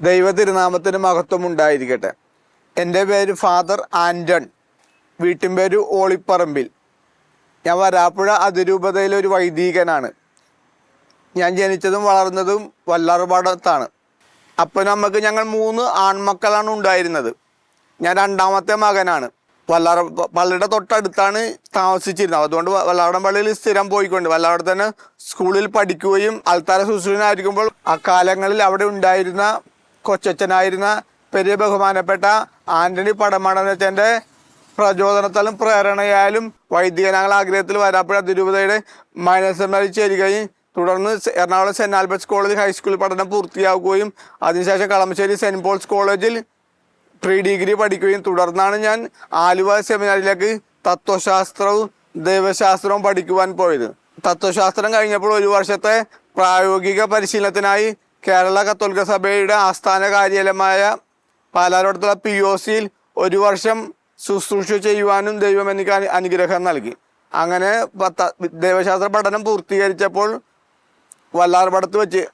ദൈവ തിരുനാമത്തിന് മഹത്വം ഉണ്ടായിരിക്കട്ടെ എന്റെ പേര് ഫാദർ ആന്റൺ വീട്ടിൻ പേര് ഓളിപ്പറമ്പിൽ. ഞാൻ വരാപ്പുഴ അതിരൂപതയിലെ ഒരു വൈദികനാണ്. ഞാൻ ജനിച്ചതും വളർന്നതും വല്ലാർപാടത്താണ്. അപ്പം നമുക്ക് ഞങ്ങൾ മൂന്ന് ആൺമക്കളാണ് ഉണ്ടായിരുന്നത്. ഞാൻ രണ്ടാമത്തെ മകനാണ്. വല്ലാറ പള്ളിയുടെ തൊട്ടടുത്താണ് താമസിച്ചിരുന്നത്. അതുകൊണ്ട് വല്ലാടം പള്ളിയിൽ സ്ഥിരം പോയിക്കൊണ്ട് വല്ലാടം തന്നെ സ്കൂളിൽ പഠിക്കുകയും അൽത്താര ശുശ്രൂഷനായിരിക്കുമ്പോൾ അക്കാലങ്ങളിൽ അവിടെ ഉണ്ടായിരുന്ന കൊച്ചച്ഛനായിരുന്ന പെരിയ ബഹുമാനപ്പെട്ട ആന്റണി പടമണനച്ചന്റെ പ്രചോദനത്താലും പ്രേരണയാലും വൈദികനാങ്ങൾ ആഗ്രഹത്തിൽ വരാപ്പുഴ തിരുപതയുടെ മൈനസമ്മേളിൽ ചേരുകയും തുടർന്ന് Ernakulam saint Albert's college high school പഠനം പൂർത്തിയാക്കുകയും അതിനുശേഷം കളമശ്ശേരി സെന്റ് പോൾസ് കോളേജിൽ പ്രീ ഡിഗ്രി പഠിക്കുകയും തുടർന്നാണ് ഞാൻ ആലുവ സെമിനാറിലേക്ക് തത്വശാസ്ത്രവും ദൈവശാസ്ത്രവും പഠിക്കുവാൻ പോയത്. തത്വശാസ്ത്രം കഴിഞ്ഞപ്പോൾ ഒരു വർഷത്തെ പ്രായോഗിക പരിശീലനത്തിനായി കേരള കത്തോലിക്ക സഭയുടെ ആസ്ഥാന കാര്യാലയമായ പാലാരോടത്തുള്ള പി ഒ സിയിൽ ഒരു വർഷം ശുശ്രൂഷ ചെയ്യുവാനും ദൈവം എനിക്ക് അനു- അനുഗ്രഹം നൽകി. അങ്ങനെ പത്ത- ദൈവശാസ്ത്ര പഠനം പൂർത്തീകരിച്ചപ്പോൾ വല്ലാർപടത്ത് വെച്ച്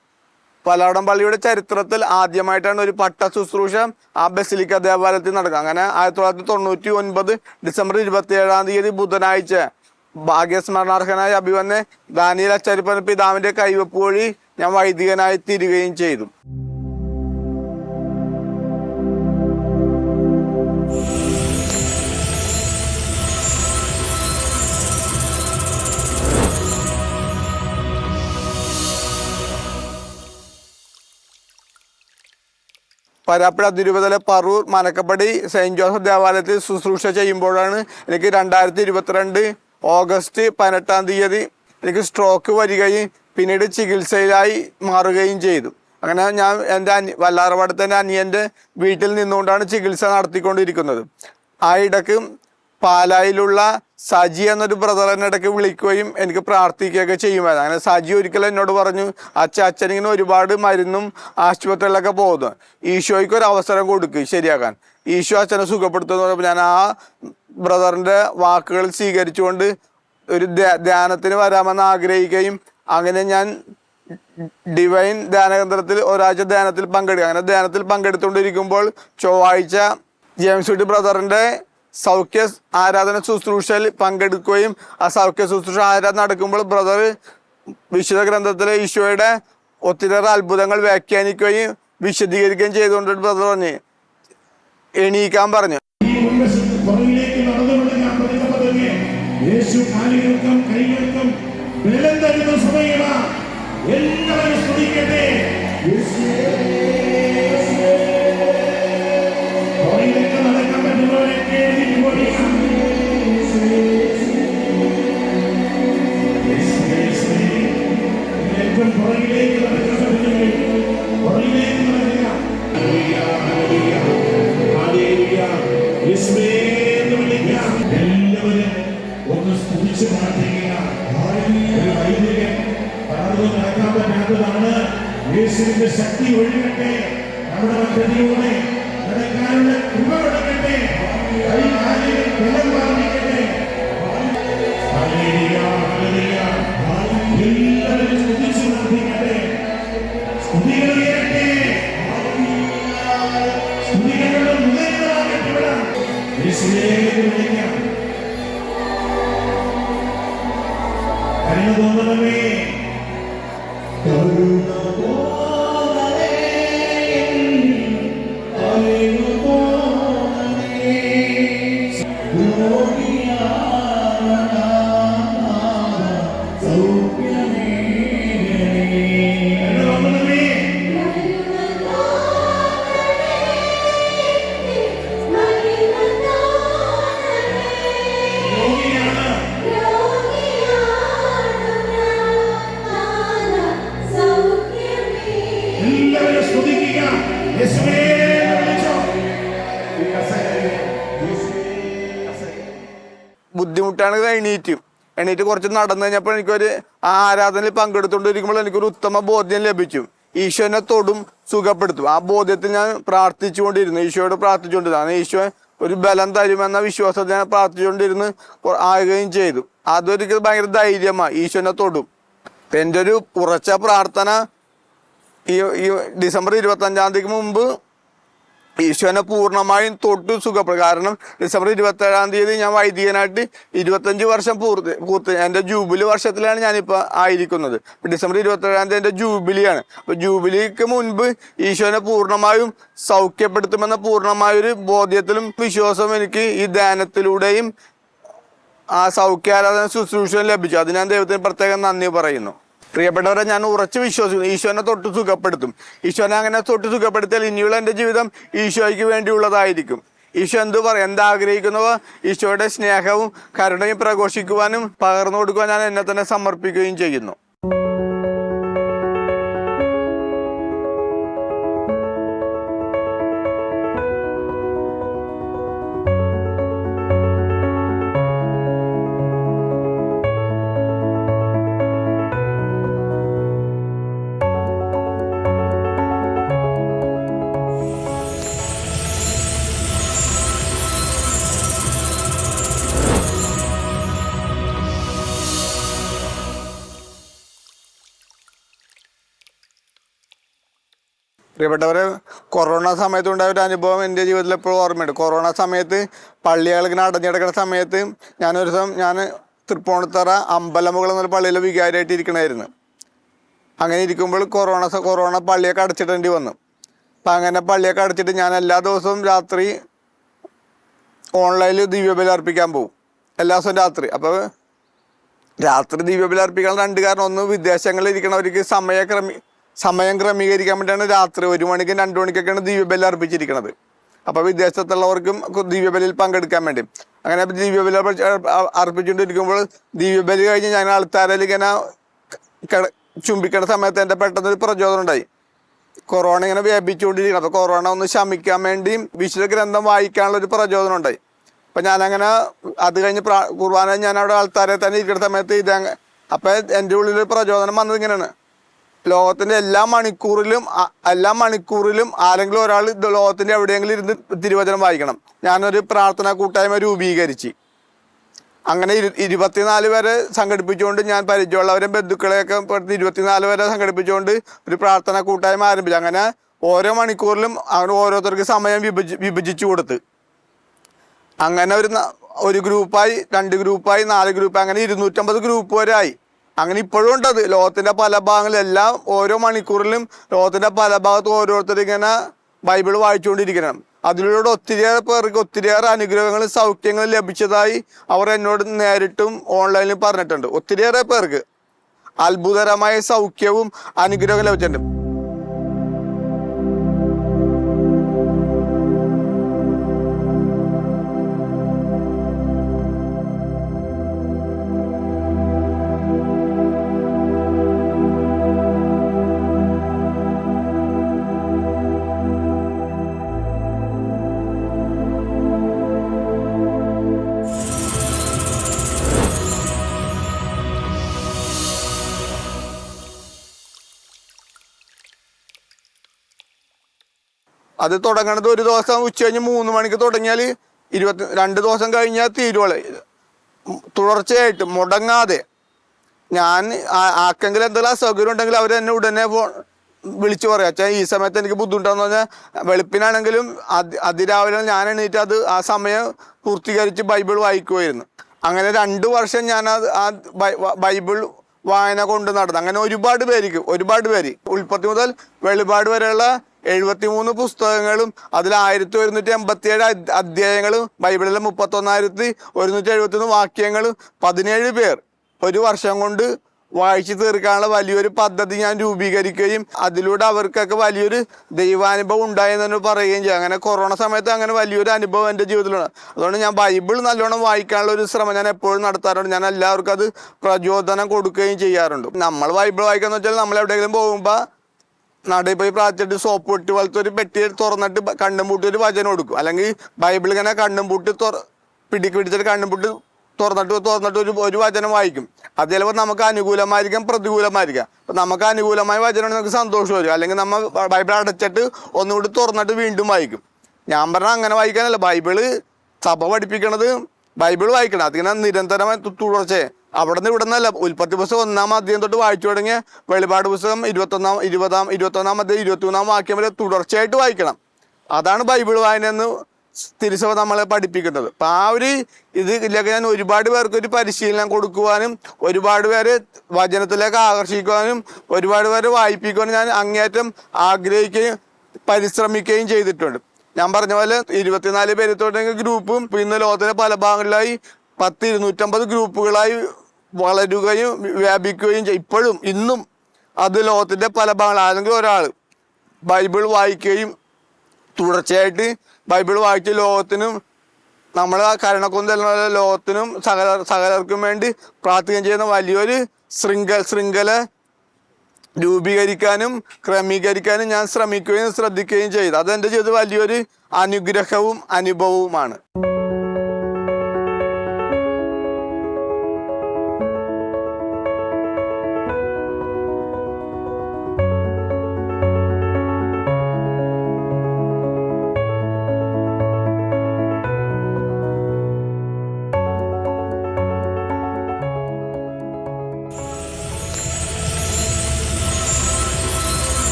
പലാടം പള്ളിയുടെ ചരിത്രത്തിൽ ആദ്യമായിട്ടാണ് ഒരു പട്ട ശുശ്രൂഷ ആ ബസിലിക്ക ദേവാലയത്തിൽ നടക്കുക. അങ്ങനെ ആയിരത്തി തൊള്ളായിരത്തി തൊണ്ണൂറ്റി ഒൻപത് ഡിസംബർ ഇരുപത്തി ഏഴാം തീയതി ബുധനാഴ്ച ഭാഗ്യസ്മരണാർഹനായ അഭിവന്നെ ദാനിയൽ അച്ചരിപ്പൻ പിതാവിന്റെ കൈവപ്പ് വഴി ഞാൻ വൈദികനായി തീരുകയും ചെയ്തു. പരാപ്പുഴ തിരുവതല പറൂർ മനക്കപ്പടി സെയിന്റ് ജോസഫ് ദേവാലയത്തിൽ ശുശ്രൂഷ ചെയ്യുമ്പോഴാണ് എനിക്ക് രണ്ടായിരത്തി ഇരുപത്തിരണ്ട് ഓഗസ്റ്റ് പതിനെട്ടാം തീയതി എനിക്ക് സ്ട്രോക്ക് വരികയും പിന്നീട് ചികിത്സയിലായി മാറുകയും ചെയ്തു. അങ്ങനെ ഞാൻ എന്റെ അനി വല്ലാറപാടത്തെ എന്റെ അനിയന്റെ വീട്ടിൽ നിന്നുകൊണ്ടാണ് ചികിത്സ നടത്തിക്കൊണ്ടിരിക്കുന്നത്. ആ ഇടയ്ക്ക് പാലായിലുള്ള സജി എന്നൊരു ബ്രദർ എന്നെ ഇടയ്ക്ക് വിളിക്കുകയും എനിക്ക് പ്രാർത്ഥിക്കുകയൊക്കെ ചെയ്യുമായിരുന്നു. അങ്ങനെ സജി ഒരിക്കൽ എന്നോട് പറഞ്ഞു അച്ഛ അച്ഛനിങ്ങനെ ഒരുപാട് മരുന്നും ആശുപത്രികളിലൊക്കെ പോകുന്നു. ഈശോയ്ക്ക് ഒരു അവസരം കൊടുക്കുക ശരിയാക്കാൻ. ഈശോ അച്ഛനെ സുഖപ്പെടുത്തുന്ന പറഞ്ഞപ്പോൾ ഞാൻ ആ ബ്രദറിന്റെ വാക്കുകൾ സ്വീകരിച്ചുകൊണ്ട് ഒരു ധ്യാനത്തിന് വരാമെന്ന് ആഗ്രഹിക്കുകയും അങ്ങനെ ഞാൻ ഡിവൈൻ ധ്യാനകേന്ദ്രത്തിൽ ഒരാഴ്ച ധ്യാനത്തിൽ പങ്കെടുക്കുക. അങ്ങനെ ധ്യാനത്തിൽ പങ്കെടുത്തുകൊണ്ടിരിക്കുമ്പോൾ ചൊവ്വാഴ്ച ജെയിംസ് വിട്ടി ബ്രദറിന്റെ സൗഖ്യ ആരാധന ശുശ്രൂഷയിൽ പങ്കെടുക്കുകയും ആ സൗഖ്യ ശുശ്രൂഷ ആരാധന നടക്കുമ്പോൾ ബ്രദർ വിശുദ്ധ ഗ്രന്ഥത്തിലെ ഈശോയുടെ ഒത്തിരിയേറെ അത്ഭുതങ്ങൾ വ്യാഖ്യാനിക്കുകയും വിശദീകരിക്കുകയും ചെയ്തുകൊണ്ട് ബ്രദർ പറഞ്ഞു. എണീക്കാൻ പറഞ്ഞു. യേശു കാലുകൾക്കും കൈകൾക്കും ബലം സമയമ എല്ലാവരും സ്തുതിക്കട്ടെ. പുറകിലേക്ക് നടക്കാൻ പറ്റുന്നവരൊക്കെ ഓടിക്കാം. ഏറ്റവും പുറകിലേക്ക് നടക്കാൻ പറ്റുന്നെങ്കിൽ പുറകിലേക്ക് പലർന്നും നടക്കാൻ പറ്റാത്തതാണ് യേശുവിന്റെ ശക്തി ഒഴുകട്ടെ നമ്മുടെ പദ്ധതിയോടെ നടക്കാനുള്ള കൃപ കൊടുക്കട്ടെ കൈ കാലുകൾ ബലം ഹല്ലേലൂയ. എല്ലാവരും സ്തുതിച്ച് പ്രാർത്ഥിക്കട്ടെ സ്തുതികൾ ഉയരട്ടെ സ്തുതികളുടെ മുതലാകട്ടെ ഇവിടെ. യേശുവേ വിളിക്കാം. കരുണ എണീറ്റ് കുറച്ച് നടന്നു കഴിഞ്ഞപ്പോൾ എനിക്കൊരു ആരാധനയിൽ പങ്കെടുത്തുകൊണ്ടിരിക്കുമ്പോൾ എനിക്കൊരു ഉത്തമ ബോധ്യം ലഭിച്ചു. ഈശോനെ തൊടും സുഖപ്പെടുത്തും. ആ ബോധ്യത്തിൽ ഞാൻ പ്രാർത്ഥിച്ചുകൊണ്ടിരുന്നു. ഈശോയോട് പ്രാർത്ഥിച്ചുകൊണ്ടിരുന്നു. അങ്ങനെ ഈശോ ഒരു ബലം തരുമെന്ന വിശ്വാസത്തിൽ ഞാൻ പ്രാർത്ഥിച്ചുകൊണ്ടിരുന്ന് ആകുകയും ചെയ്തു. അതൊരിക്കൽ ഭയങ്കര ധൈര്യമാണ് ഈശോനെ തൊടും. എന്റെ ഒരു ഉറച്ച പ്രാർത്ഥന ഈ ഡിസംബർ ഇരുപത്തഞ്ചാം തീയതിക്ക് മുമ്പ് ഈശോനെ പൂർണമായും തൊട്ട് സുഖപ്പെടും കാരണം ഡിസംബർ ഇരുപത്തേഴാം തീയതി ഞാൻ വൈദികനായിട്ട് ഇരുപത്തഞ്ച് വർഷം പൂർത്തി പൂർത്തി എന്റെ ജൂബിലി വർഷത്തിലാണ് ഞാനിപ്പോൾ ആയിരിക്കുന്നത്. ഡിസംബർ ഇരുപത്തേഴാം തീയതി എന്റെ ജൂബിലിയാണ്. അപ്പോൾ ജൂബിലിക്ക് മുൻപ് ഈശോനെ പൂർണമായും സൗഖ്യപ്പെടുത്തുമെന്ന പൂർണമായൊരു ബോധ്യത്തിലും വിശ്വാസവും എനിക്ക് ഈ ധ്യാനത്തിലൂടെയും ആ സൗഖ്യാരാധന ശുശ്രൂഷ ലഭിച്ചു. അത് ഞാൻ ദൈവത്തിന് പ്രത്യേകം നന്ദി പറയുന്നു. പ്രിയപ്പെട്ടവരെ ഞാൻ ഉറച്ചു വിശ്വസിക്കുന്നു. ഈശോനെ തൊട്ട് സുഖപ്പെടുത്തും. ഈശോനെ അങ്ങനെ തൊട്ട് സുഖപ്പെടുത്തിയാൽ ഇനിയുള്ള എന്റെ ജീവിതം ഈശോയ്ക്ക് വേണ്ടിയുള്ളതായിരിക്കും. ഈശോ എന്ത് പറയും എന്താഗ്രഹിക്കുന്നുവോ? ഈശോയുടെ സ്നേഹവും കരുണയും പ്രഘോഷിക്കുവാനും പകർന്നു കൊടുക്കുവാൻ ഞാൻ എന്നെ തന്നെ സമർപ്പിക്കുകയും ചെയ്യുന്നു. പ്രിയപ്പെട്ടവരെ കൊറോണ സമയത്തുണ്ടായ ഒരു അനുഭവം എന്റെ ജീവിതത്തിൽ എപ്പോഴും ഓർമ്മയുണ്ട്. കൊറോണ സമയത്ത് പള്ളികൾ ഇങ്ങനെ അടഞ്ഞിടക്കുന്ന സമയത്ത് ഞാനൊരു ദിവസം ഞാൻ തൃപ്പൂണിത്തറ അമ്പലമുകൾ എന്നൊരു പള്ളിയിൽ വികാരമായിട്ട് ഇരിക്കണമായിരുന്നു അങ്ങനെ ഇരിക്കുമ്പോൾ കൊറോണ കൊറോണ പള്ളിയൊക്കെ അടച്ചിടേണ്ടി വന്നു. അപ്പം അങ്ങനെ പള്ളിയൊക്കെ അടച്ചിട്ട് ഞാൻ എല്ലാ ദിവസവും രാത്രി ഓൺലൈനിൽ ദിവ്യബലി അർപ്പിക്കാൻ പോകും എല്ലാ ദിവസവും രാത്രി. അപ്പോൾ രാത്രി ദിവ്യബലി അർപ്പിക്കാൻ രണ്ട് കാരണം. ഒന്ന് വിദേശങ്ങളിൽ ഇരിക്കണവർക്ക് സമയ ക്രമീ സമയം ക്രമീകരിക്കാൻ വേണ്ടിയാണ് രാത്രി ഒരു മണിക്കും രണ്ടു മണിക്കൊക്കെയാണ് ദിവ്യബലി അർപ്പിച്ചിരിക്കുന്നത് അപ്പോൾ വിദേശത്തുള്ളവർക്കും ദിവ്യബലിയിൽ പങ്കെടുക്കാൻ വേണ്ടി. അങ്ങനെ ദിവ്യബലി അർപ്പി- അർ- അർപ്പിച്ചുകൊണ്ടിരിക്കുമ്പോൾ ദിവ്യബലി കഴിഞ്ഞ് ഞാൻ ആൾത്താരയിൽ ഇങ്ങനെ ചുംബിക്കണ സമയത്ത് എന്റെ പെട്ടെന്ന് ഒരു പ്രചോദനം ഉണ്ടായി. കൊറോണ ഇങ്ങനെ വ്യാപിച്ചുകൊണ്ടിരിക്കണം അപ്പോൾ കൊറോണ ഒന്ന് ശമിക്കാൻ വേണ്ടി വിശുദ്ധ ഗ്രന്ഥം വായിക്കാനുള്ള ഒരു പ്രചോദനം ഉണ്ടായി. അപ്പം ഞാനങ്ങനെ അത് കഴിഞ്ഞ് പ്രാ കുർബാന ഞാൻ അവിടെ ആൾക്കാരെ തന്നെ ഇരിക്കുന്ന സമയത്ത് ഇത് അപ്പം എന്റെ ഉള്ളിൽ പ്രചോദനം വന്നത് ഇങ്ങനെയാണ്. ലോകത്തിന്റെ എല്ലാ മണിക്കൂറിലും എല്ലാ മണിക്കൂറിലും ആരെങ്കിലും ഒരാൾ ലോകത്തിന്റെ എവിടെയെങ്കിലും ഇരുന്ന് തിരുവചനം വായിക്കണം. ഞാനൊരു പ്രാർത്ഥനാ കൂട്ടായ്മ രൂപീകരിച്ച്. അങ്ങനെ ഇരു ഇരുപത്തിനാല് വരെ സംഘടിപ്പിച്ചുകൊണ്ട് ഞാൻ പരിചയമുള്ളവരെയും ബന്ധുക്കളെയൊക്കെ ഇരുപത്തിനാല് വരെ സംഘടിപ്പിച്ചുകൊണ്ട് ഒരു പ്രാർത്ഥനാ കൂട്ടായ്മ ആരംഭിച്ചു. അങ്ങനെ ഓരോ മണിക്കൂറിലും അങ്ങനെ ഓരോരുത്തർക്ക് സമയം വിഭജി വിഭജിച്ചു കൊടുത്ത്. അങ്ങനെ ഒരു ഒരു ഗ്രൂപ്പായി രണ്ട് ഗ്രൂപ്പായി നാല് ഗ്രൂപ്പായി അങ്ങനെ ഇരുന്നൂറ്റമ്പത് ഗ്രൂപ്പ് വരെ ആയി. അങ്ങനെ ഇപ്പോഴും ഉണ്ടത് ലോകത്തിന്റെ പല ഭാഗങ്ങളിലും എല്ലാം ഓരോ മണിക്കൂറിലും ലോകത്തിന്റെ പല ഭാഗത്തും ഓരോരുത്തർ ഇങ്ങനെ ബൈബിൾ വായിച്ചുകൊണ്ടിരിക്കണം. അതിലൂടെ ഒത്തിരിയേറെ പേർക്ക് ഒത്തിരിയേറെ അനുഗ്രഹങ്ങളും സൗഖ്യങ്ങളും ലഭിച്ചതായി അവർ എന്നോട് നേരിട്ടും ഓൺലൈനിൽ പറഞ്ഞിട്ടുണ്ട്. ഒത്തിരിയേറെ പേർക്ക് അത്ഭുതകരമായ സൗഖ്യവും അനുഗ്രഹവും ലഭിച്ചിട്ടുണ്ട്. അത് തുടങ്ങണത് ഒരു ദിവസം ഉച്ച കഴിഞ്ഞ് മൂന്ന് മണിക്ക് തുടങ്ങിയാൽ ഇരുപത്തി രണ്ട് ദിവസം കഴിഞ്ഞാൽ തീരുവളെ. തുടർച്ചയായിട്ട് മുടങ്ങാതെ. ഞാൻ ആർക്കെങ്കിലും എന്തെങ്കിലും അസൗകര്യം ഉണ്ടെങ്കിൽ അവർ എന്നെ ഉടനെ ഫോൺ വിളിച്ചു പറയാം. അച്ഛാ ഈ സമയത്ത് എനിക്ക് ബുദ്ധിമുട്ടാന്ന് പറഞ്ഞാൽ വെളുപ്പിനാണെങ്കിലും അതി അതിരാവിലെ ഞാൻ എണീറ്റ് അത് ആ സമയം പൂർത്തീകരിച്ച് ബൈബിൾ വായിക്കുമായിരുന്നു അങ്ങനെ രണ്ട് വർഷം ഞാൻ അത് ആ ബൈബിൾ വായന കൊണ്ട് നടന്നു. അങ്ങനെ ഒരുപാട് പേർക്ക് ഒരുപാട് പേര്. ഉൽപ്പത്തി മുതൽ വെളിപാട് വരെയുള്ള എഴുപത്തിമൂന്ന് പുസ്തകങ്ങളും അതിൽ ആയിരത്തി ഒരുന്നൂറ്റി എൺപത്തി ഏഴ് അധ്യായങ്ങളും ബൈബിളിലെ മുപ്പത്തൊന്നായിരത്തി ഒരുന്നൂറ്റി എഴുപത്തി ഒന്ന് വാക്യങ്ങളും പതിനേഴ് പേർ ഒരു വർഷം കൊണ്ട് വായിച്ചു തീർക്കാനുള്ള വലിയൊരു പദ്ധതി ഞാൻ രൂപീകരിക്കുകയും അതിലൂടെ അവർക്കൊക്കെ വലിയൊരു ദൈവാനുഭവം ഉണ്ടായെന്ന് പറയുകയും ചെയ്യും. അങ്ങനെ കൊറോണ സമയത്ത് അങ്ങനെ വലിയൊരു അനുഭവം എന്റെ ജീവിതത്തിലാണ് അതുകൊണ്ട് ഞാൻ ബൈബിൾ നല്ലോണം വായിക്കാനുള്ള ഒരു ശ്രമം ഞാൻ എപ്പോഴും നടത്താറുണ്ട്. ഞാൻ എല്ലാവർക്കും അത് പ്രചോദനം കൊടുക്കുകയും ചെയ്യാറുണ്ട്. നമ്മൾ ബൈബിൾ വായിക്കാന്ന് വെച്ചാൽ നമ്മൾ എവിടെയെങ്കിലും പോകുമ്പോൾ നടയിൽ പോയി പ്രാർത്ഥിച്ചിട്ട് സോപ്പ് പൊട്ടി പോലത്തെ ഒരു പെട്ടി തുറന്നിട്ട് കണ്ണും പൂട്ടി ഒരു വചനം കൊടുക്കും. അല്ലെങ്കിൽ ബൈബിൾ ഇങ്ങനെ കണ്ണും പൂട്ടി തുറ പിടിക്ക് പിടിച്ചിട്ട് കണ്ണും പൂട്ടി തുറന്നിട്ട് തുറന്നിട്ട് ഒരു ഒരു വചനം വായിക്കും. അത് ചിലപ്പോൾ നമുക്ക് അനുകൂലമായിരിക്കാം പ്രതികൂലമായിരിക്കാം. അപ്പം നമുക്ക് അനുകൂലമായ വചനം നമുക്ക് സന്തോഷം വരും. അല്ലെങ്കിൽ നമ്മൾ ബൈബിൾ അടച്ചിട്ട് ഒന്നുകൂടി തുറന്നിട്ട് വീണ്ടും വായിക്കും. ഞാൻ പറഞ്ഞാൽ അങ്ങനെ വായിക്കാനല്ല. ബൈബിൾ സഭ പഠിപ്പിക്കണത് ബൈബിൾ വായിക്കണം. അതിങ്ങനെ നിരന്തരമായി തുടർച്ചയെ. അവിടെ നിന്ന് ഇവിടെ നിന്നല്ല ഉൽപ്പത്തി പുസ്തകം ഒന്നാം അധ്യയം തൊട്ട് വായിച്ചു തുടങ്ങിയ വെളിപാട് പുസ്തകം ഇരുപത്തൊന്നാം ഇരുപതാം ഇരുപത്തൊന്നാം അധ്യയം ഇരുപത്തിമൂന്നാം വാക്യം വരെ തുടർച്ചയായിട്ട് വായിക്കണം. അതാണ് ബൈബിൾ വായന എന്ന് തിരുസഭ നമ്മളെ പഠിപ്പിക്കുന്നത്. അപ്പം ആ ഒരു ഇത് ഇതിലൊക്കെ ഞാൻ ഒരുപാട് പേർക്ക് ഒരു പരിശീലനം കൊടുക്കുവാനും ഒരുപാട് പേരെ വചനത്തിലേക്ക് ആകർഷിക്കുവാനും ഒരുപാട് പേരെ വായിപ്പിക്കുവാനും ഞാൻ അങ്ങേയറ്റം ആഗ്രഹിക്കുകയും പരിശ്രമിക്കുകയും ചെയ്തിട്ടുണ്ട്. ഞാൻ പറഞ്ഞ പോലെ ഇരുപത്തിനാല് പേരത്തോടെ ഗ്രൂപ്പും ഇന്ന് ലോകത്തിലെ പല ഭാഗങ്ങളിലായി പത്ത് ഇരുന്നൂറ്റമ്പത് ഗ്രൂപ്പുകളായി വളരുകയും വ്യാപിക്കുകയും ചെയ്യും. ഇപ്പോഴും ഇന്നും അത് ലോകത്തിന്റെ പല ഭാഗങ്ങൾ ആരെങ്കിലും ഒരാൾ ബൈബിൾ വായിക്കുകയും തുടർച്ചയായിട്ട് ബൈബിൾ വായിച്ച് ലോകത്തിനും നമ്മൾ ആ കരുണക്കൊന്ന് തരുന്ന ലോകത്തിനും സകല സകലർക്കും വേണ്ടി പ്രാർത്ഥിക്കുകയും ചെയ്യുന്ന വലിയൊരു ശൃംഖല ശൃംഖല രൂപീകരിക്കാനും ക്രമീകരിക്കാനും ഞാൻ ശ്രമിക്കുകയും ശ്രദ്ധിക്കുകയും ചെയ്തു. അതെന്റെ ജീവിതത്തിൽ വലിയൊരു അനുഗ്രഹവും അനുഭവവുമാണ്.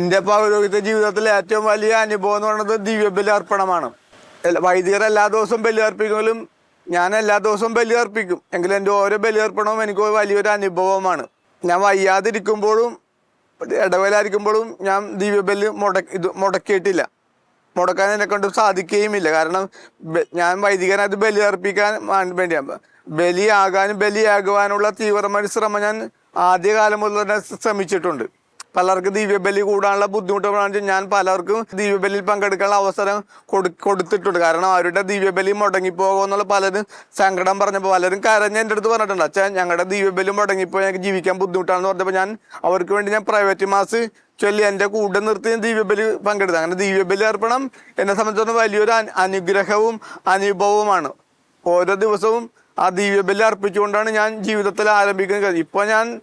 എന്റെ പൗരോഹിത ജീവിതത്തിലെ ഏറ്റവും വലിയ അനുഭവം എന്ന് പറയുന്നത് ദിവ്യബലി അർപ്പണമാണ് എല്ലാ- വൈദികർ എല്ലാ ദിവസവും ബലി അർപ്പിക്കുമെങ്കിലും ഞാൻ എല്ലാ ദിവസവും ബലി അർപ്പിക്കും എങ്കിലും എന്റെ ഓരോ ബലി അർപ്പണവും എനിക്ക് വലിയൊരു അനുഭവമാണ്. ഞാൻ വയ്യാതിരിക്കുമ്പോഴും ഇടവേലായിരിക്കുമ്പോഴും ഞാൻ ദിവ്യബലി മുടക്കി ഇത് മുടക്കിയിട്ടില്ല. മുടക്കാൻ എന്നെ കൊണ്ട് സാധിക്കുകയുമില്ല. കാരണം ബ- ഞാൻ വൈദികനായിട്ട് ബലി അർപ്പിക്കാൻ വാ- വേണ്ടിയാണ് ബലിയാകാനും ബലിയാകുവാനുള്ള തീവ്രമായ ശ്രമം ഞാൻ ആദ്യകാലം മുതൽ തന്നെ ശ്രമിച്ചിട്ടുണ്ട്. പലർക്കും ദിവ്യബലി കൂടാനുള്ള ബുദ്ധിമുട്ട് ഞാൻ പലർക്കും ദിവ്യബലിയിൽ പങ്കെടുക്കാനുള്ള അവസരം കൊടു കൊടുത്തിട്ടുണ്ട്. കാരണം അവരുടെ ദിവ്യബലി മുടങ്ങിപ്പോകുമെന്നുള്ള പലരും സങ്കടം പറഞ്ഞപ്പോൾ പലരും കരഞ്ഞ് എന്റെ അടുത്ത് പറഞ്ഞിട്ടുണ്ട്. അച്ഛാ ഞങ്ങളുടെ ദിവ്യബലി മുടങ്ങിപ്പോൾ ഞങ്ങൾക്ക് ജീവിക്കാൻ ബുദ്ധിമുട്ടാണെന്ന് പറഞ്ഞപ്പോൾ ഞാൻ അവർക്ക് വേണ്ടി ഞാൻ പ്രൈവറ്റ് മാസ് ചൊല്ലി എന്റെ കൂടെ നിർത്തി ദിവ്യബലി പങ്കെടുത്തു. അങ്ങനെ ദിവ്യബലി അർപ്പണം എന്നെ സംബന്ധിച്ചിടത്തോളം വലിയൊരു അനു- അനുഗ്രഹവും അനുഭവവുമാണ്. ഓരോ ദിവസവും ആ ദിവ്യബലി അർപ്പിച്ചുകൊണ്ടാണ് ഞാൻ ജീവിതത്തിൽ ആരംഭിക്കുന്നത്. ഇപ്പോൾ ഞാൻ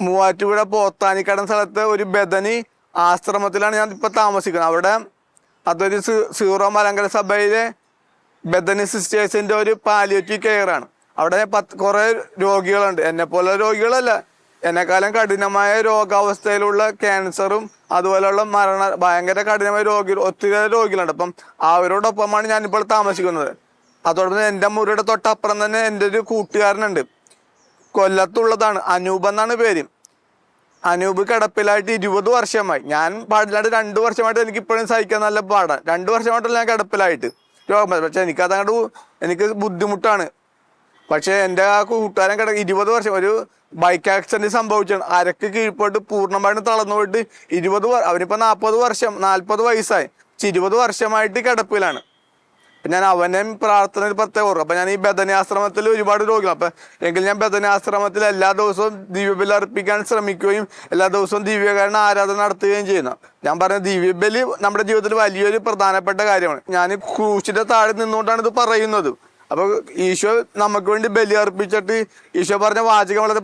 മൂവാറ്റുപുഴ പോത്താനിക്കടൻ സ്ഥലത്ത് ഒരു ബദനി ആശ്രമത്തിലാണ് ഞാൻ ഇപ്പോൾ താമസിക്കുന്നത്. അവിടെ അതൊരു സീറോ മലങ്കര സഭയിലെ ബദനി സിസ്റ്റേഴ്സിന്റെ ഒരു പാലിയേറ്റീവ് കെയർ ആണ്. അവിടെ പത്ത് കുറെ രോഗികളുണ്ട്. എന്നെ പോലെ രോഗികളല്ല. എന്നെക്കാലം കഠിനമായ രോഗാവസ്ഥയിലുള്ള ക്യാൻസറും അതുപോലെയുള്ള മരണ ഭയങ്കര കഠിനമായ രോഗി ഒത്തിരി രോഗികളുണ്ട്. അപ്പം അവരോടൊപ്പമാണ് ഞാനിപ്പോൾ താമസിക്കുന്നത്. അതോടൊപ്പം എന്റെ മുറിയുടെ തൊട്ടപ്പുറം തന്നെ എന്റെ ഒരു കൂട്ടുകാരനുണ്ട്. കൊല്ലത്തുള്ളതാണ്. അനൂപ് എന്നാണ് പേര്. അനൂപ് കിടപ്പിലായിട്ട് ഇരുപത് വർഷമായി. ഞാൻ പാടില്ലാണ്ട് രണ്ട് വർഷമായിട്ട് എനിക്ക് ഇപ്പോഴും സഹിക്കാൻ നല്ല പാടാണ്. രണ്ട് വർഷമായിട്ടല്ല ഞാൻ കിടപ്പിലായിട്ട് രോഗം. പക്ഷെ എനിക്ക് അതങ്ങോട്ട് എനിക്ക് ബുദ്ധിമുട്ടാണ്. പക്ഷെ എന്റെ ആ കൂട്ടുകാരൻ കിട ഇരുപത് വർഷം ഒരു ബൈക്ക് ആക്സിഡന്റ് സംഭവിച്ചാണ്. അരക്ക് കീഴ്പോട്ട് പൂർണമായിട്ട് തളർന്നു പോയിട്ട് ഇരുപത് അവനിപ്പോ നാൽപ്പത് വർഷം നാൽപ്പത് വയസ്സായി. ഇരുപത് വർഷമായിട്ട് കിടപ്പിലാണ്. അപ്പൊ ഞാൻ അവനെയും പ്രാർത്ഥനയിൽ പ്രത്യേകം ഓർക്കും. അപ്പം ഞാൻ ഈ ബദനാശ്രമത്തിൽ ഒരുപാട് രോഗികൾ അപ്പം എങ്കിൽ ഞാൻ ബദനാശ്രമത്തിൽ എല്ലാ ദിവസവും ദിവ്യബലി അർപ്പിക്കാൻ ശ്രമിക്കുകയും എല്ലാ ദിവസവും ദിവ്യകാരണ ആരാധന നടത്തുകയും ചെയ്യുന്നു. ഞാൻ പറഞ്ഞ ദിവ്യബലി നമ്മുടെ ജീവിതത്തിൽ വലിയൊരു പ്രധാനപ്പെട്ട കാര്യമാണ്. ഞാൻ ക്രൂശിന്റെ താഴെ നിന്നുകൊണ്ടാണ് ഇത് പറയുന്നത്. അപ്പോൾ ഈശോ നമുക്ക് വേണ്ടി ബലി അർപ്പിച്ചിട്ട് ഈശോ പറഞ്ഞ വാചകം വളരെ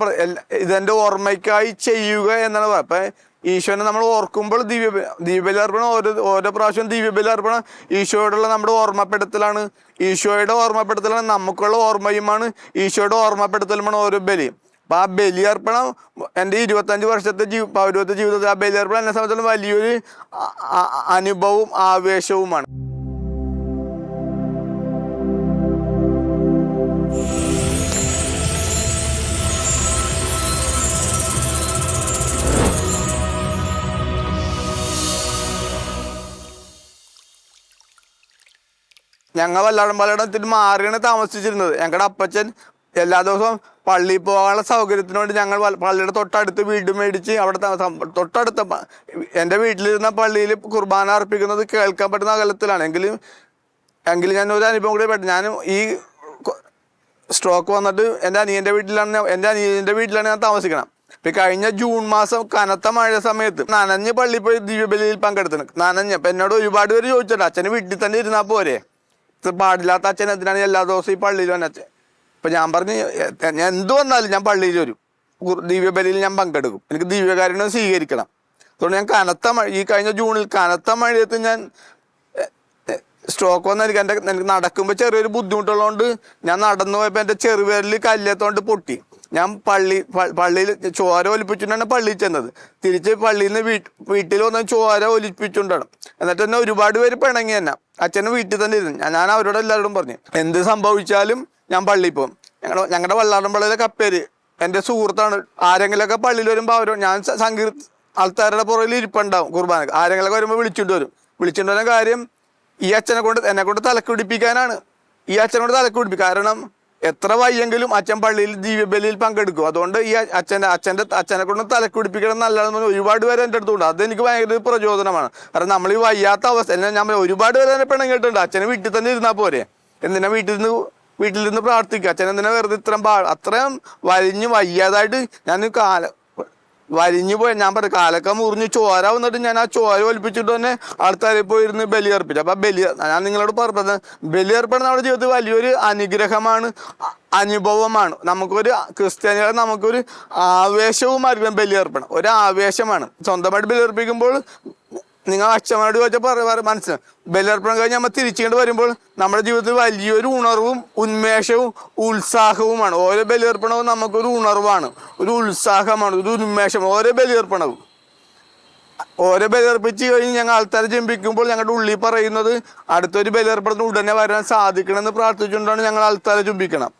ഇതെന്റെ ഓർമ്മയ്ക്കായി ചെയ്യുക എന്നാണ് പറയുക അപ്പൊ ഈശോനെ നമ്മൾ ഓർക്കുമ്പോൾ ദിവ്യ ദിവ്യബലി അർപ്പണം ഓരോ ഓരോ പ്രാവശ്യം ദിവ്യബലി അർപ്പണം ഈശോയോടുള്ള നമ്മുടെ ഓർമ്മപ്പെടുത്തലാണ്. ഈശോയുടെ ഓർമ്മപ്പെടുത്തലാണ് നമുക്കുള്ള ഓർമ്മയുമാണ്. ഈശോയുടെ ഓർമ്മപ്പെടുത്തലുമാണ് ഓരോ ബലി. അപ്പം ആ ബലിയർപ്പണം എന്റെ ഇരുപത്തഞ്ച് വർഷത്തെ ജീവ പൗരത്തെ ജീവിതത്തിൽ ആ ബലിയർപ്പണം എന്നെ സംബന്ധിച്ചിടത്തോളം വലിയൊരു അനുഭവവും ആവേശവുമാണ്. ഞങ്ങൾ വല്ലാടമ്പാലടത്തിൽ മാറിയാണ് താമസിച്ചിരുന്നത്. ഞങ്ങളുടെ അപ്പച്ചൻ എല്ലാ ദിവസവും പള്ളിയിൽ പോകാനുള്ള സൗകര്യത്തിന് വേണ്ടി ഞങ്ങൾ പള്ളിയുടെ തൊട്ടടുത്ത് വീട് മേടിച്ച് അവിടെ തൊട്ടടുത്ത എന്റെ വീട്ടിലിരുന്ന പള്ളിയിൽ കുർബാന അർപ്പിക്കുന്നത് കേൾക്കാൻ പറ്റുന്ന അകലത്തിലാണ്. എങ്കിലും എങ്കിലും ഞാൻ ഒരു അനുഭവം കൂടി പറ്റും ഞാൻ ഈ സ്ട്രോക്ക് വന്നിട്ട് എന്റെ അനിയന്റെ വീട്ടിലാണ് എന്റെ അനിയന്റെ വീട്ടിലാണ് ഞാൻ താമസിക്കണം. ഇപ്പം കഴിഞ്ഞ ജൂൺ മാസം കനത്ത മഴ സമയത്ത് നനഞ്ഞ് പള്ളിയിൽ പോയി ദിവ്യബലിയിൽ പങ്കെടുത്തു നനഞ്ഞ്. അപ്പം എന്നോട് ഒരുപാട് പേര് ചോദിച്ചിട്ടുണ്ട്. അച്ഛന് വീട്ടിൽ തന്നെ ഇരുന്നാൽ പോരെ? ഇത് പാടില്ലാത്ത അച്ഛൻ എന്തിനാണ് എല്ലാ ദിവസവും ഈ പള്ളിയിൽ വന്ന അച്ഛൻ? ഇപ്പം ഞാൻ പറഞ്ഞു "എ- ഞാൻ എന്ത് വന്നാലും ഞാൻ പള്ളിയിൽ വരും. ദിവ്യബലിയിൽ ഞാൻ പങ്കെടുക്കും. എനിക്ക് ദിവ്യകാരുണ്യം സ്വീകരിക്കണം. അതുകൊണ്ട് ഞാൻ കനത്ത മഴ ഈ കഴിഞ്ഞ ജൂണിൽ കനത്ത മഴയത്ത് ഞാൻ സ്ട്രോക്ക് വന്ന എനിക്ക് എന്റെ എനിക്ക് നടക്കുമ്പോൾ ചെറിയൊരു ബുദ്ധിമുട്ടുള്ളതുകൊണ്ട് ഞാൻ നടന്നു പോയപ്പോൾ എന്റെ ചെറുപേരിൽ കല്ലേത്തോണ്ട് പൊട്ടി. ഞാൻ പള്ളി പള്ളിയിൽ ചോര ഒലിപ്പിച്ചുകൊണ്ടാണ് പള്ളിയിൽ ചെന്നത്. തിരിച്ച് പള്ളിയിൽ നിന്ന് വീട്ട് വീട്ടിൽ വന്ന് ചോര ഒലിപ്പിച്ചുകൊണ്ടാണ്. എന്നിട്ട് തന്നെ ഒരുപാട് പേര് പിണങ്ങി തന്നെ അച്ഛനെ വീട്ടിൽ തന്നെ ഇരുന്നു. ഞാൻ അവരോട് എല്ലാവരോടും പറഞ്ഞു എന്ത് സംഭവിച്ചാലും ഞാൻ പള്ളിയിൽ പോകും. ഞങ്ങളുടെ ഞങ്ങളുടെ വള്ളാടമ്പള്ളിയിലെ കപ്പേര് എന്റെ സുഹൃത്താണ്. ആരെങ്കിലുമൊക്കെ പള്ളിയിൽ വരുമ്പോൾ അവരോ ഞാൻ സ- സങ്കീർ ആൾക്കാരുടെ പുറകിൽ ഇരിപ്പുണ്ടാവും കുർബാനക്ക്. ആരെങ്കിലൊക്കെ വരുമ്പോൾ വിളിച്ചിട്ട് വരും. വിളിച്ചിട്ട് വരുന്ന കാര്യം ഈ അച്ഛനെ കൊണ്ട് എന്നെ കൊണ്ട് തലക്ക് പിടിപ്പിക്കാനാണ്. ഈ അച്ഛനെ കൊണ്ട് തലക്ക് പിടിപ്പിക്കും. കാരണം എത്ര വയ്യെങ്കിലും അച്ഛൻ പള്ളിയിൽ ദിവ്യബലിയിൽ പങ്കെടുക്കും. അതുകൊണ്ട് ഈ അച്ഛന്റെ അച്ഛന്റെ അച്ഛനെ കൊണ്ട് തലക്കുടിപ്പിക്കണം നല്ലതെന്ന് ഒരുപാട് പേര് എന്റെ അടുത്തുണ്ട്. അതെനിക്ക് ഭയങ്കര പ്രചോദനമാണ്. കാരണം നമ്മൾ ഈ വയ്യാത്ത അവസ്ഥ ഞാൻ ഒരുപാട് പേര് എന്നെ പിണങ്ങിയിട്ടുണ്ട്. അച്ഛനെ വീട്ടിൽ തന്നെ ഇരുന്നാൽ പോരെ. എന്തിനാ വീട്ടിൽ നിന്ന് വീട്ടിൽ നിന്ന് പ്രാർത്ഥിക്കുക? അച്ഛൻ എന്തിനാ വെറുതെ ഇത്രയും പാ അത്രയും വലിഞ്ഞ് വയ്യാതായിട്ട് ഞാൻ കാല വലിഞ്ഞു പോയി. ഞാൻ പറഞ്ഞു കാലൊക്കെ മുറിഞ്ഞ് ചോര വന്നിട്ട് ഞാൻ ആ ചോര ഒലിപ്പിച്ചിട്ട് തന്നെ ആൾക്കാരെ പോയിരുന്ന് ബലിയർപ്പിച്ചു. അപ്പൊ ബലി ഞാൻ നിങ്ങളോട് പറഞ്ഞത് ബലിയർപ്പണം നമ്മുടെ ജീവിതത്തിൽ വലിയൊരു അനുഗ്രഹമാണ് അനുഭവമാണ്. നമുക്കൊരു ക്രിസ്ത്യാനികളെ നമുക്കൊരു ആവേശവുമായിരിക്കും ബലിയർപ്പണം. ഒരു ആവേശമാണ്. സ്വന്തമായിട്ട് ബലിയർപ്പിക്കുമ്പോൾ നിങ്ങൾ അച്ഛനോട് ചോദിച്ചാൽ മനസ്സിലാവും ബലിയർപ്പണം കഴിഞ്ഞ് നമ്മൾ തിരിച്ചുകൊണ്ട് വരുമ്പോൾ നമ്മുടെ ജീവിതത്തിൽ വലിയൊരു ഉണർവും ഉന്മേഷവും ഉത്സാഹവുമാണ്. ഓരോ ബലിയർപ്പണവും നമുക്കൊരു ഉണർവാണ്. ഒരു ഉത്സാഹമാണ് ഒരു ഉന്മേഷം ഓരോ ബലിയർപ്പണവും. ഓരോ ബലിയർപ്പിച്ച് കഴിഞ്ഞ് ഞങ്ങൾ ആൾക്കാരെ ജമ്പിക്കുമ്പോൾ ഞങ്ങളുടെ ഉള്ളിൽ പറയുന്നത് അടുത്തൊരു ബലിയർപ്പണത്തിന് ഉടനെ വരാൻ സാധിക്കണമെന്ന് പ്രാർത്ഥിച്ചുകൊണ്ടാണ് ഞങ്ങൾ ആൾക്കാരെ ചുംബിക്കണം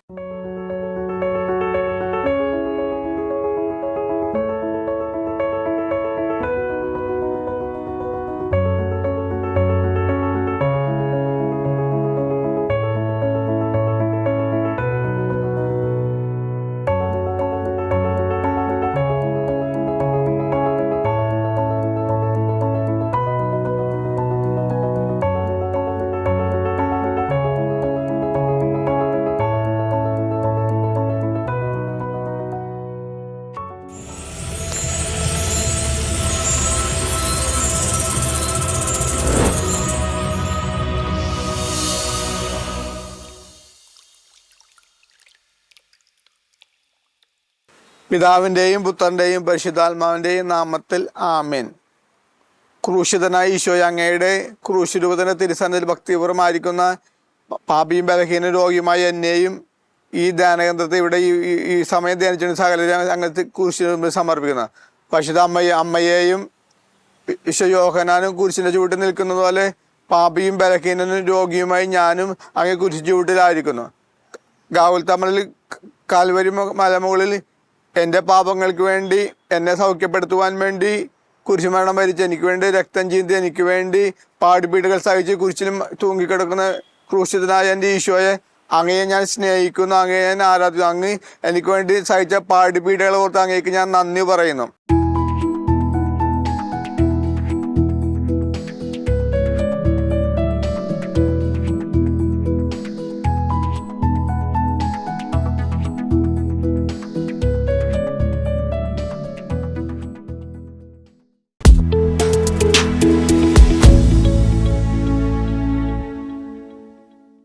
പിതാവിന്റെയും പുത്രന്റെയും പരിശുദ്ധാത്മാവിന്റെയും നാമത്തിൽ ആമേൻ. ക്രൂശിതനായ ഈശോയ അങ്ങയുടെ ക്രൂശ് തിരുസന്നിൽ തിരുസന്നിധിയിൽ ഭക്തിപൂർവമായിരിക്കുന്ന പാപിയും ബലഹീന രോഗിയുമായ എന്നെയും ഈ ധ്യാനകേന്ദ്രത്തെ ഇവിടെ ഈ സമയം ധ്യാനിച്ചു സകല അങ്ങനത്തെ കുരിശിന് സമർപ്പിക്കുന്നത് സമർപ്പിക്കുന്ന. പരിശുദ്ധ അമ്മയെ അമ്മയെയും യോഹനാനും കുരിശിന്റെ ചുവട്ടിൽ നിൽക്കുന്നത് പോലെ പാപിയും ബലഹീനനും രോഗിയുമായി ഞാനും അങ്ങേ കുരിശ് ചുവട്ടിലായിരിക്കുന്നു. ഗാവുൽ തമ്മിൽ കാൽവരി മലമുകളിൽ എന്റെ പാപങ്ങൾക്ക് വേണ്ടി എന്നെ സൗഖ്യപ്പെടുത്തുവാൻ വേണ്ടി കുരിശുമരണം ഭരിച്ച് എനിക്ക് വേണ്ടി രക്തം ചീന്തി എനിക്ക് വേണ്ടി പാടുപീടുകൾ സഹിച്ച് കുരിശിലും തൂങ്ങിക്കിടക്കുന്ന ക്രൂശിതനായ എന്റെ ഈശോയെ അങ്ങയെ ഞാൻ സ്നേഹിക്കുന്നു അങ്ങയെ ഞാൻ ആരാധിക്കുന്നു. അങ്ങ് എനിക്ക് വേണ്ടി സഹിച്ച പാടുപീടുകൾ ഓർത്ത് അങ്ങേക്ക് ഞാൻ നന്ദി പറയുന്നു.